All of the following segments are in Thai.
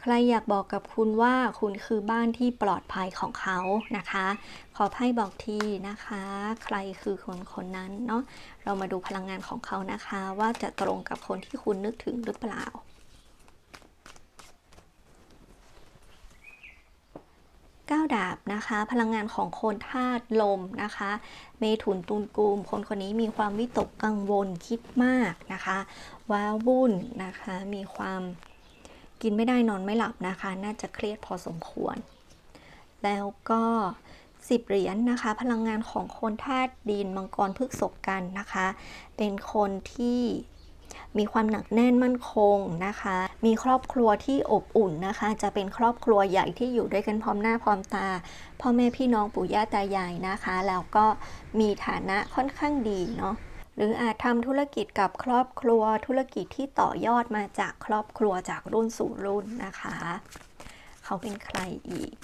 ใครอยากบอกกับคุณว่าคุณคือบ้านที่ปลอดภัยของเขานะคะ ขอไพ่บอกทีนะคะ ใครคือคนคนนั้นเนาะเรามาดูพลังงานของเขานะคะ ว่าจะตรงกับคนที่คุณนึกถึงหรือเปล่าก้าดาบนะคะ พลังงานของคนธาตุลมนะคะ เมถุนตุลกุมคนคนนี้มีความวิตกกังวลคิดมากนะคะ ว้าวุ่นนะคะ มีความ กินไม่ได้นอนไม่หลับนะคะ น่าจะเครียดพอสมควร แล้วก็สิบเหรียญนะคะ พลังงานของคนธาตุดินมังกรพฤกษกกันนะคะ เป็นคนที่มีความหนักแน่นมั่นคงนะคะ มีครอบครัวที่อบอุ่นนะคะ จะเป็นครอบครัวใหญ่ที่อยู่ด้วยกันพร้อมหน้าพร้อมตา พ่อแม่พี่น้องปู่ย่าตายายนะคะ แล้วก็มีฐานะค่อนข้างดีเนาะ หรืออาจทำธุรกิจกับครอบครัว ธุรกิจที่ต่อยอดมาจากครอบครัวจากรุ่นสู่รุ่นนะคะ เขาเป็นใครอีก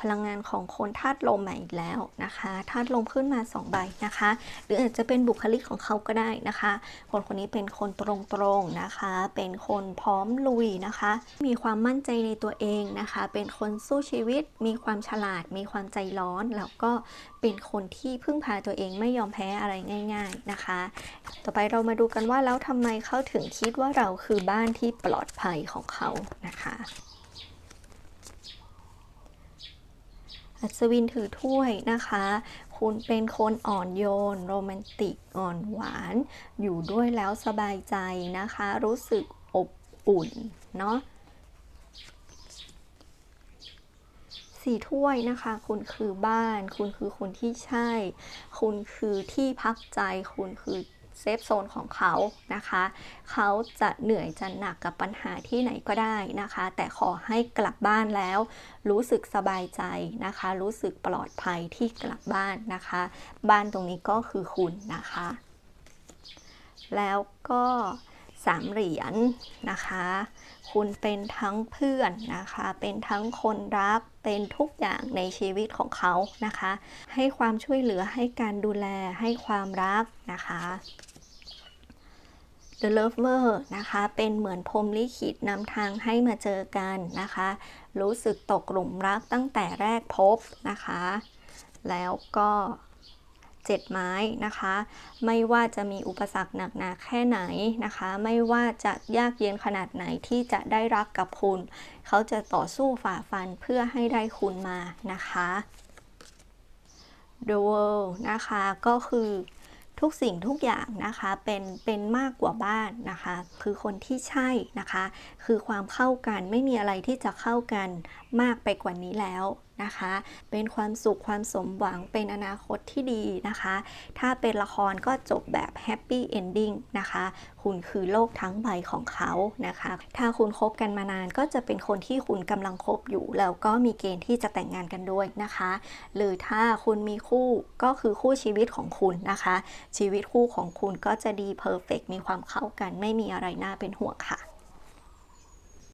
พลังงานของคนธาตุลมมาอีกแล้วนะคะธาตุลมขึ้นมา2ใบนะคะ หรืออาจจะเป็นบุคลิกของเขาก็ได้นะคะ คนคนนี้เป็นคนตรงๆนะคะ เป็นคนพร้อมลุยนะคะ มีความมั่นใจในตัวเองนะคะ เป็นคนสู้ชีวิต มีความฉลาด มีความใจร้อน แล้วก็เป็นคนที่พึ่งพาตัวเองไม่ยอมแพ้อะไรง่าย ๆนะคะ ต่อไปเรามาดูกันว่าแล้วทำไมเขาถึงคิดว่าเราคือบ้านที่ปลอดภัยของเขานะคะ อัศวินถือถ้วยนะคะ คุณเป็นคนอ่อนโยน โรแมนติก อ่อนหวาน อยู่ด้วยแล้วสบายใจนะคะ รู้สึกอบอุ่น เนาะสี่ถ้วยนะคะ คุณคือบ้าน คุณคือคนที่ใช่ คุณคือที่พักใจ คุณคือ เซฟโซนของเขานะคะ เขาจะเหนื่อยจะหนักกับปัญหาที่ไหนก็ได้นะคะ แต่ขอให้กลับบ้านแล้ว รู้สึกสบายใจนะคะ รู้สึกปลอดภัยที่กลับบ้านนะคะ บ้านตรงนี้ก็คือคุณนะคะ แล้วก็ สามเหรียญนะคะ คุณเป็นทั้งเพื่อนนะคะ เป็นทั้งคนรัก เป็นทุกอย่างในชีวิตของเขานะคะ ให้ความช่วยเหลือให้การดูแลให้ความรักนะคะ The Lover นะคะ เป็นเหมือนพรมลิขิตนำทางให้มาเจอกันนะคะ รู้สึกตกหลุมรักตั้งแต่แรกพบนะคะ แล้วก็ เจ็ดไม้นะคะ ไม่ว่าจะมีอุปสรรคหนักหนาแค่ไหนนะคะ ไม่ว่าจะยากเย็นขนาดไหนที่จะได้รักกับคุณ เขาจะต่อสู้ฝ่าฟันเพื่อให้ได้คุณมานะคะ The World นะคะก็คือทุกสิ่งทุกอย่างนะคะเป็นเป็นมากกว่าบ้านนะคะ คือคนที่ใช่นะคะ คือความเข้ากันไม่มีอะไรที่จะเข้ากันมากไปกว่านี้แล้ว นะคะ เป็นความสุขความสมหวังเป็นอนาคตที่ดีนะคะ ถ้าเป็นละครก็จบแบบแฮปปี้เอนดิ้งนะคะ คุณคือโลกทั้งใบของเขานะคะ ถ้าคุณคบกันมานานก็จะเป็นคนที่คุณกำลังคบอยู่ แล้วก็มีเกณฑ์ที่จะแต่งงานกันด้วยนะคะ หรือถ้าคุณมีคู่ก็คือคู่ชีวิตของคุณนะคะ ชีวิตคู่ของคุณก็จะดีเพอร์เฟกมีความเข้ากันไม่มีอะไรน่าเป็นห่วงค่ะ